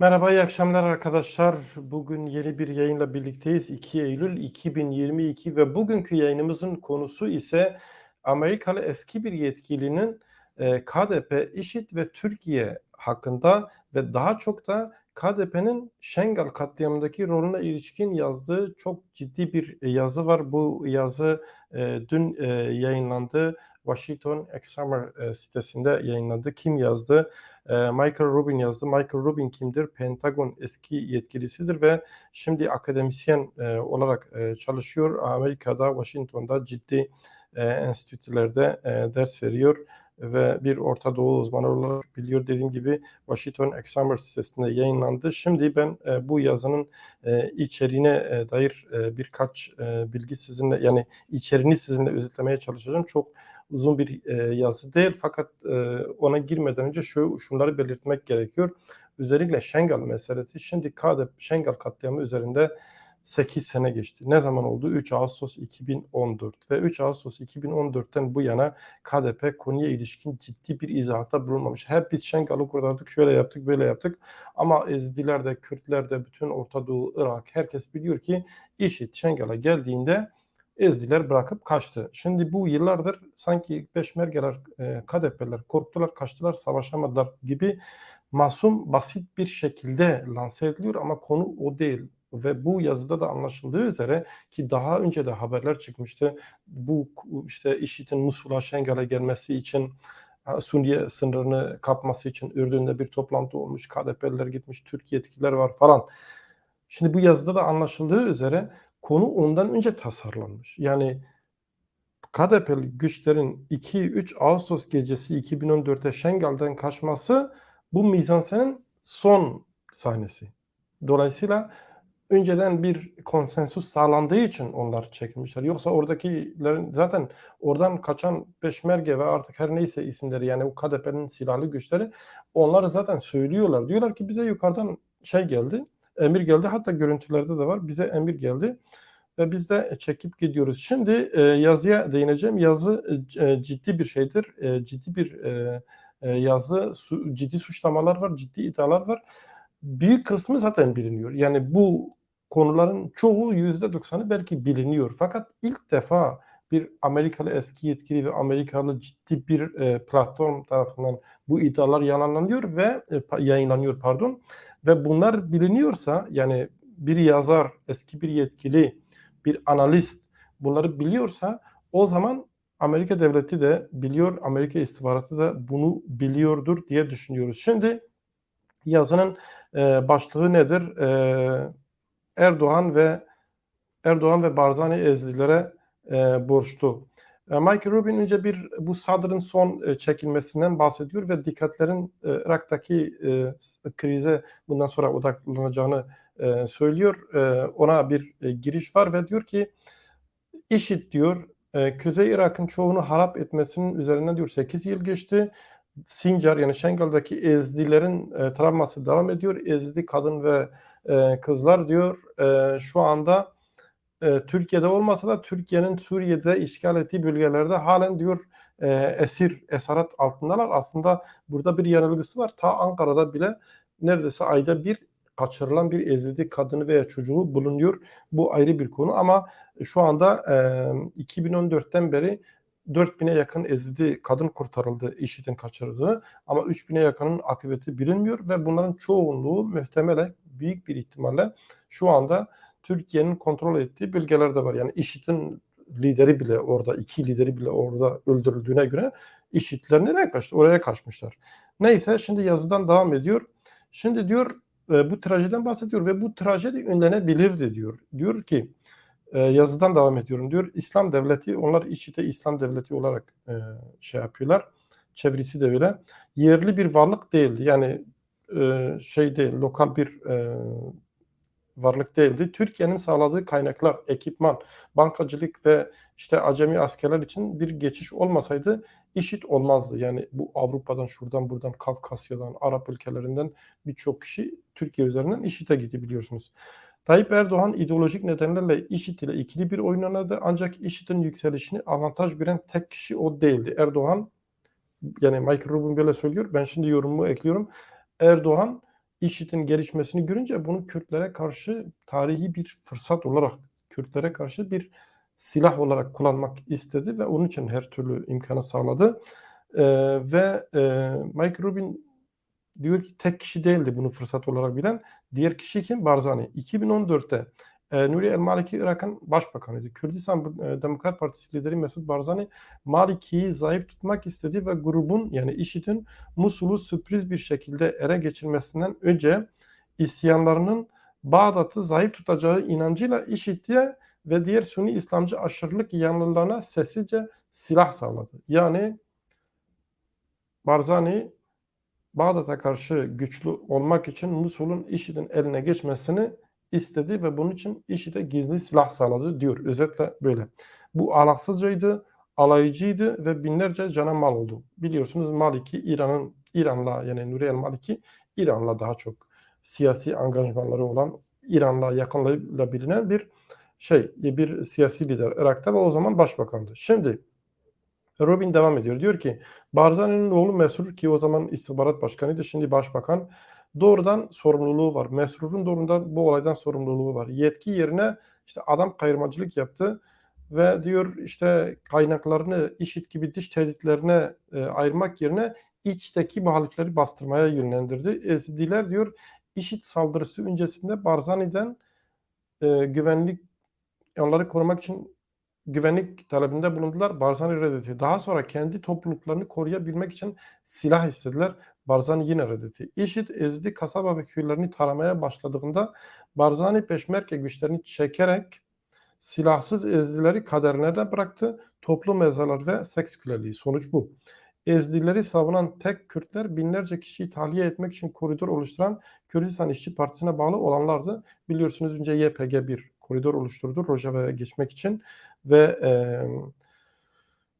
Merhaba, iyi akşamlar arkadaşlar. Bugün yeni bir yayınla birlikteyiz. 2 Eylül 2022 ve bugünkü yayınımızın konusu ise Amerikalı eski bir yetkilinin e, KDP, IŞİD ve Türkiye hakkında ve daha çok da KDP'nin Şengal katliamındaki rolüne ilişkin yazdığı çok ciddi bir yazı var. Bu yazı e, dün e, yayınlandı. Washington Examiner e, sitesinde yayınlandı. Kim yazdı? E, Michael Rubin yazdı. Michael Rubin kimdir? Pentagon eski yetkilisidir ve şimdi akademisyen e, olarak e, çalışıyor. Amerika'da, Washington'da ciddi e, enstitülerde e, ders veriyor ve bir Orta Doğu uzmanı olarak biliyor. Dediğim gibi Washington Examiner sitesinde yayınlandı. Şimdi ben e, bu yazının e, içeriğine e, dair e, birkaç e, bilgi sizinle yani içeriğini sizinle özetlemeye çalışacağım. Çok uzun bir e, yazı değil fakat e, ona girmeden önce şu şunları belirtmek gerekiyor. Özellikle Şengal meselesi şimdi KDP Şengal katliamı üzerinde 8 sene geçti. Ne zaman oldu? 3 Ağustos 2014 ve 3 Ağustos 2014'ten bu yana KDP konuya ilişkin ciddi bir izahatta bulunmamış. Hep biz Şengal'ı kurtardık, şöyle yaptık, böyle yaptık ama Ezdiler de, Kürtler de, bütün Orta Doğu, Irak herkes biliyor ki IŞİD Şengal'a geldiğinde Ezdiler bırakıp kaçtı. Şimdi bu yıllardır sanki Peşmergeler, e, KDP'ler korktular, kaçtılar, savaşamadılar gibi masum, basit bir şekilde lanse ediliyor ama konu o değil. Ve bu yazıda da anlaşıldığı üzere ki daha önce de haberler çıkmıştı. Bu işte IŞİD'in Musul'a, Şengal'e gelmesi için Suriye sınırını kapması için Ürdün'de bir toplantı olmuş. KDP'liler gitmiş, Türk yetkililer var falan. Şimdi bu yazıda da anlaşıldığı üzere konu ondan önce tasarlanmış. Yani KDP'li güçlerin 2-3 Ağustos gecesi 2014'te Şengal'den kaçması bu mizansenin son sahnesi. Dolayısıyla önceden bir konsensus sağlandığı için onlar çekilmişler. Yoksa oradakilerin zaten oradan kaçan Peşmerge ve artık her neyse isimleri yani o KDP'nin silahlı güçleri onlar zaten söylüyorlar. Diyorlar ki bize yukarıdan şey geldi, emir geldi. Hatta görüntülerde de var. Bize emir geldi ve biz de çekip gidiyoruz. Şimdi e, yazıya değineceğim. Yazı e, ciddi bir şeydir. E, ciddi bir e, e, yazı, su, ciddi suçlamalar var, ciddi iddialar var. Büyük kısmı zaten biliniyor. Yani bu konuların çoğu yüzde doksanı belki biliniyor. Fakat ilk defa bir Amerikalı eski yetkili ve Amerikalı ciddi bir e, platform tarafından bu iddialar yalanlanıyor ve e, yayınlanıyor pardon ve bunlar biliniyorsa yani bir yazar, eski bir yetkili, bir analist bunları biliyorsa o zaman Amerika devleti de biliyor, Amerika istihbaratı da bunu biliyordur diye düşünüyoruz. Şimdi yazının e, başlığı nedir? E, Erdoğan ve Erdoğan ve Barzani Ezilere e, borçlu. E, Michael Rubin önce bir bu Sadr'ın son e, çekilmesinden bahsediyor ve dikkatlerin e, Irak'taki e, krize bundan sonra odaklanacağını e, söylüyor. E, ona bir e, giriş var ve diyor ki IŞİD diyor e, Kuzey Irak'ın çoğunu harap etmesinin üzerinden diyor 8 yıl geçti. Sincar yani Şengal'daki Ezdilerin e, travması devam ediyor. Ezdi kadın ve e, kızlar diyor e, şu anda e, Türkiye'de olmasa da Türkiye'nin Suriye'de işgal ettiği bölgelerde halen diyor e, esir, esaret altındalar. Aslında burada bir yanılgısı var. Ta Ankara'da bile neredeyse ayda bir kaçırılan bir ezidi kadını veya çocuğu bulunuyor. Bu ayrı bir konu ama şu anda e, 2014'ten beri 4000'e yakın ezidi kadın kurtarıldı IŞİD'in kaçırıldığı ama 3000'e yakının akıbeti bilinmiyor ve bunların çoğunluğu muhtemelen büyük bir ihtimalle şu anda Türkiye'nin kontrol ettiği bölgelerde var. Yani IŞİD'in lideri bile orada, iki lideri bile orada öldürüldüğüne göre IŞİD'ler nereye kaçtı? Oraya kaçmışlar. Neyse şimdi yazıdan devam ediyor. Şimdi diyor e, bu trajediden bahsediyor ve bu trajedi önlenebilirdi diyor. Diyor ki e, yazıdan devam ediyorum diyor. İslam devleti onlar IŞİD'e İslam devleti olarak e, şey yapıyorlar. Çevresi de öyle. Yerli bir varlık değildi. Yani e, şey değil, lokal bir varlık değildi. Türkiye'nin sağladığı kaynaklar, ekipman, bankacılık ve işte acemi askerler için bir geçiş olmasaydı işit olmazdı. Yani bu Avrupa'dan, şuradan, buradan, Kafkasya'dan, Arap ülkelerinden birçok kişi Türkiye üzerinden işite gitti biliyorsunuz. Tayyip Erdoğan ideolojik nedenlerle IŞİD ile ikili bir oynadı ancak IŞİD'in yükselişini avantaj gören tek kişi o değildi. Erdoğan yani Michael Rubin böyle söylüyor. Ben şimdi yorumumu ekliyorum. Erdoğan IŞİD'in gelişmesini görünce bunu Kürtlere karşı tarihi bir fırsat olarak Kürtlere karşı bir silah olarak kullanmak istedi ve onun için her türlü imkanı sağladı. Ee, ve e, Mike Rubin diyor ki tek kişi değildi bunu fırsat olarak bilen. Diğer kişi kim? Barzani. 2014'te e, Nuri el-Maliki Irak'ın başbakanıydı. Kürdistan e, Demokrat Partisi lideri Mesut Barzani Maliki'yi zayıf tutmak istedi ve grubun yani IŞİD'in Musul'u sürpriz bir şekilde ele geçirmesinden önce isyanlarının Bağdat'ı zayıf tutacağı inancıyla IŞİD'e ve diğer Sünni İslamcı aşırılık yanlılarına sessizce silah sağladı. Yani Barzani Bağdat'a karşı güçlü olmak için Musul'un IŞİD'in eline geçmesini istedi ve bunun için IŞİD'e gizli silah sağladı diyor. Özetle böyle. Bu alaksızcaydı, alaycıydı ve binlerce cana mal oldu. Biliyorsunuz Maliki İran'ın İran'la yani Nuri Maliki İran'la daha çok siyasi angajmanları olan İran'la yakınlığıyla bilinen bir şey bir siyasi lider Irak'ta ve o zaman başbakandı. Şimdi Robin devam ediyor. Diyor ki Barzani'nin oğlu Mesrur ki o zaman istihbarat başkanıydı şimdi başbakan doğrudan sorumluluğu var. Mesrur'un doğrudan bu olaydan sorumluluğu var. Yetki yerine işte adam kayırmacılık yaptı ve diyor işte kaynaklarını işit gibi dış tehditlerine e, ayırmak yerine içteki muhalifleri bastırmaya yönlendirdi. Ezidiler diyor işit saldırısı öncesinde Barzani'den e, güvenlik onları korumak için güvenlik talebinde bulundular. Barzani reddetti. Daha sonra kendi topluluklarını koruyabilmek için silah istediler. Barzani yine reddetti. IŞİD Ezdi kasaba ve köylerini taramaya başladığında Barzani peşmerge güçlerini çekerek silahsız Ezdileri kaderlerine bıraktı. Toplu mezarlar ve seks köleliği. Sonuç bu. Ezdileri savunan tek Kürtler binlerce kişiyi tahliye etmek için koridor oluşturan Kürdistan İşçi Partisi'ne bağlı olanlardı. Biliyorsunuz önce YPG bir koridor oluşturdu Rojava'ya geçmek için ve e,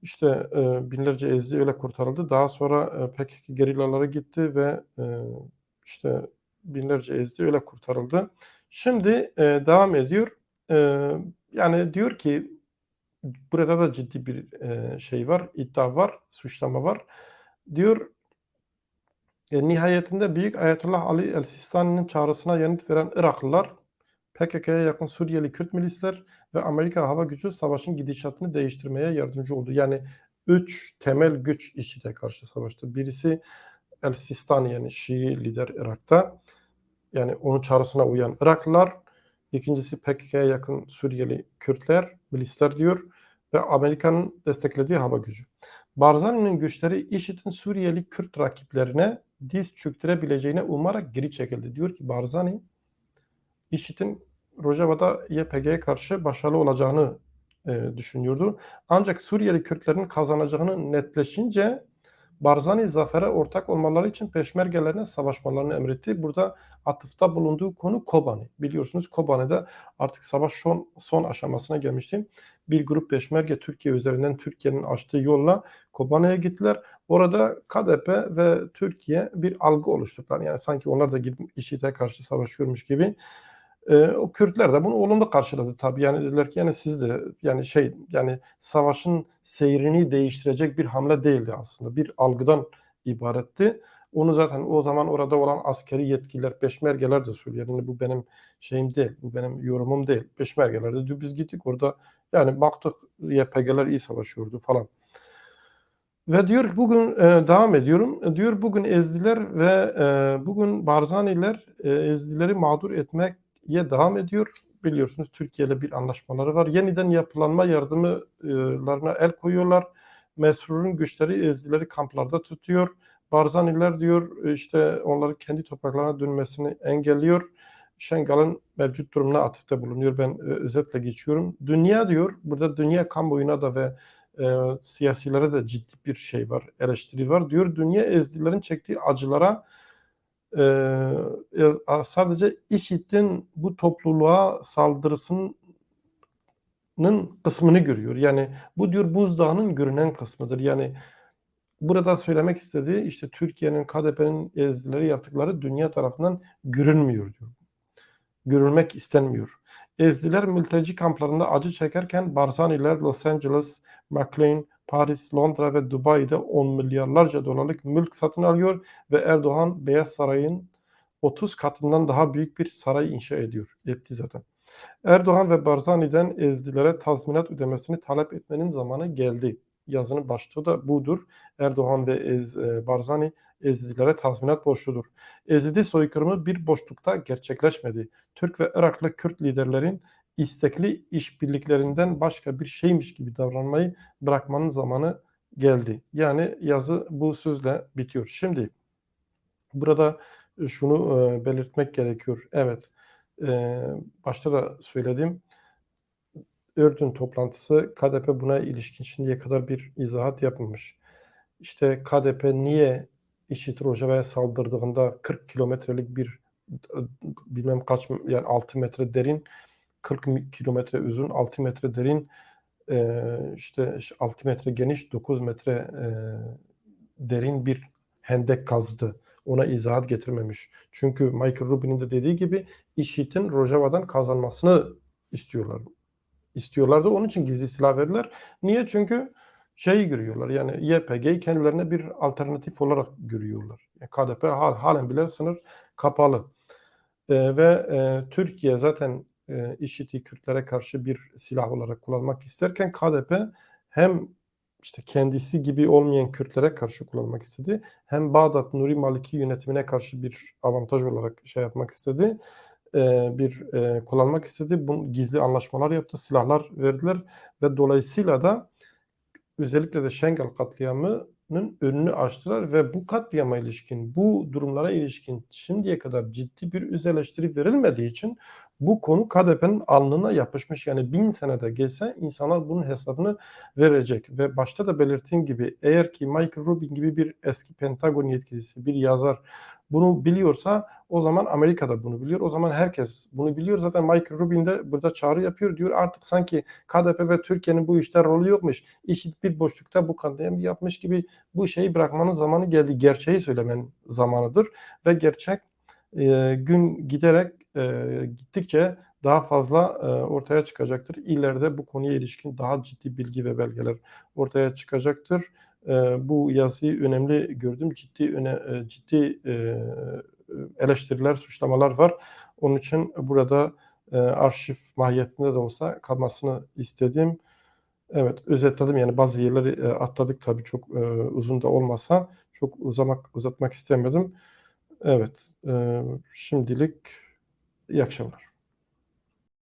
işte e, binlerce Ezdi öyle kurtarıldı. Daha sonra e, PKK gerillalara gitti ve e, işte binlerce Ezdi öyle kurtarıldı. Şimdi e, devam ediyor. E, yani diyor ki burada da ciddi bir e, şey var, iddia var, suçlama var. Diyor e, nihayetinde Büyük Ayetullah Ali El Sistani'nin çağrısına yanıt veren Iraklılar PKK'ya yakın Suriyeli Kürt milisler ve Amerika hava gücü savaşın gidişatını değiştirmeye yardımcı oldu. Yani üç temel güç IŞİD'e karşı savaştı. Birisi El Sistani yani Şii lider Irak'ta. Yani onun çağrısına uyan Iraklılar. İkincisi PKK'ya yakın Suriyeli Kürtler, milisler diyor ve Amerika'nın desteklediği hava gücü. Barzani'nin güçleri IŞİD'in Suriyeli Kürt rakiplerine diz çöktürebileceğine umarak geri çekildi. Diyor ki Barzani, IŞİD'in Rojava'da YPG'ye karşı başarılı olacağını e, düşünüyordu. Ancak Suriyeli Kürtlerin kazanacağını netleşince Barzani zafere ortak olmaları için peşmergelerine savaşmalarını emretti. Burada atıfta bulunduğu konu Kobani. Biliyorsunuz Kobani'de artık savaş son, son aşamasına gelmişti. Bir grup peşmerge Türkiye üzerinden Türkiye'nin açtığı yolla Kobani'ye gittiler. Orada KDP ve Türkiye bir algı oluşturdular. Yani sanki onlar da gidip IŞİD'e karşı savaşıyormuş gibi. E, o Kürtler de bunu olumlu karşıladı tabii. Yani dediler ki yani siz de yani şey yani savaşın seyrini değiştirecek bir hamle değildi aslında. Bir algıdan ibaretti. Onu zaten o zaman orada olan askeri yetkililer, peşmergeler de söylüyor. Yani bu benim şeyim değil, bu benim yorumum değil. Peşmergeler de diyor biz gittik orada yani baktık YPG'ler iyi savaşıyordu falan. Ve diyor bugün e, devam ediyorum. Diyor bugün Ezdiler ve e, bugün Barzaniler e, Ezdileri mağdur etmek ye devam ediyor. Biliyorsunuz Türkiye ile bir anlaşmaları var. Yeniden yapılanma yardımlarına el koyuyorlar. Mesrur'un güçleri Ezdileri kamplarda tutuyor. Barzaniler diyor işte onları kendi topraklarına dönmesini engelliyor. Şengal'ın mevcut durumuna atıfta bulunuyor. Ben e, özetle geçiyorum. Dünya diyor, burada dünya kamuoyuna da ve e, siyasilere de ciddi bir şey var, eleştiri var. Diyor dünya ezdilerin çektiği acılara e, sadece IŞİD'in bu topluluğa saldırısının kısmını görüyor. Yani bu diyor buzdağının görünen kısmıdır. Yani burada söylemek istediği işte Türkiye'nin KDP'nin ezdileri yaptıkları dünya tarafından görünmüyor diyor. Görülmek istenmiyor. Ezdiler mülteci kamplarında acı çekerken Barzaniler Los Angeles, McLean, Paris, Londra ve Dubai'de 10 milyarlarca dolarlık mülk satın alıyor ve Erdoğan Beyaz Saray'ın 30 katından daha büyük bir saray inşa ediyor. Etti zaten. Erdoğan ve Barzani'den Ezililere tazminat ödemesini talep etmenin zamanı geldi. Yazının başlığı da budur. Erdoğan ve Ez, e, Barzani Ezililere tazminat borçludur. Ezidi soykırımı bir boşlukta gerçekleşmedi. Türk ve Iraklı Kürt liderlerin istekli işbirliklerinden başka bir şeymiş gibi davranmayı bırakmanın zamanı geldi. Yani yazı bu sözle bitiyor. Şimdi burada şunu e, belirtmek gerekiyor. Evet, e, başta da söyledim. Ürdün toplantısı KDP buna ilişkin şimdiye kadar bir izahat yapmamış. İşte KDP niye IŞİD Rojava'ya saldırdığında 40 kilometrelik bir bilmem kaç yani 6 metre derin 40 kilometre uzun 6 metre derin e, işte 6 metre geniş 9 metre e, derin bir hendek kazdı. Ona izahat getirmemiş. Çünkü Michael Rubin'in de dediği gibi IŞİD'in Rojava'dan kazanmasını istiyorlar. İstiyorlardı. Onun için gizli silah verdiler. Niye? Çünkü şey görüyorlar yani YPG'yi kendilerine bir alternatif olarak görüyorlar. KDP hal, halen bile sınır kapalı. Ee, ve e, Türkiye zaten e, IŞİD'i Kürtlere karşı bir silah olarak kullanmak isterken KDP hem işte kendisi gibi olmayan Kürtlere karşı kullanmak istedi. Hem Bağdat Nuri Maliki yönetimine karşı bir avantaj olarak şey yapmak istedi. E, bir e, kullanmak istedi. Bu gizli anlaşmalar yaptı, silahlar verdiler ve dolayısıyla da özellikle de Şengal katliamının önünü açtılar ve bu katliama ilişkin, bu durumlara ilişkin şimdiye kadar ciddi bir eleştiri verilmediği için bu konu KDP'nin alnına yapışmış. Yani bin senede geçse insanlar bunun hesabını verecek. Ve başta da belirttiğim gibi eğer ki Michael Rubin gibi bir eski Pentagon yetkilisi, bir yazar bunu biliyorsa o zaman Amerika da bunu biliyor. O zaman herkes bunu biliyor. Zaten Michael Rubin de burada çağrı yapıyor diyor. Artık sanki KDP ve Türkiye'nin bu işte rolü yokmuş. İşit bir boşlukta bu katliam yapmış gibi bu şeyi bırakmanın zamanı geldi. Gerçeği söylemenin zamanıdır. Ve gerçek e, gün giderek e, gittikçe daha fazla e, ortaya çıkacaktır. İleride bu konuya ilişkin daha ciddi bilgi ve belgeler ortaya çıkacaktır. E, bu yazıyı önemli gördüm. Ciddi öne, e, ciddi e, eleştiriler, suçlamalar var. Onun için burada e, arşiv mahiyetinde de olsa kalmasını istedim. Evet, özetledim yani bazı yerleri e, atladık tabii çok e, uzun da olmasa çok uzamak uzatmak istemedim. Evet, e, şimdilik iyi akşamlar.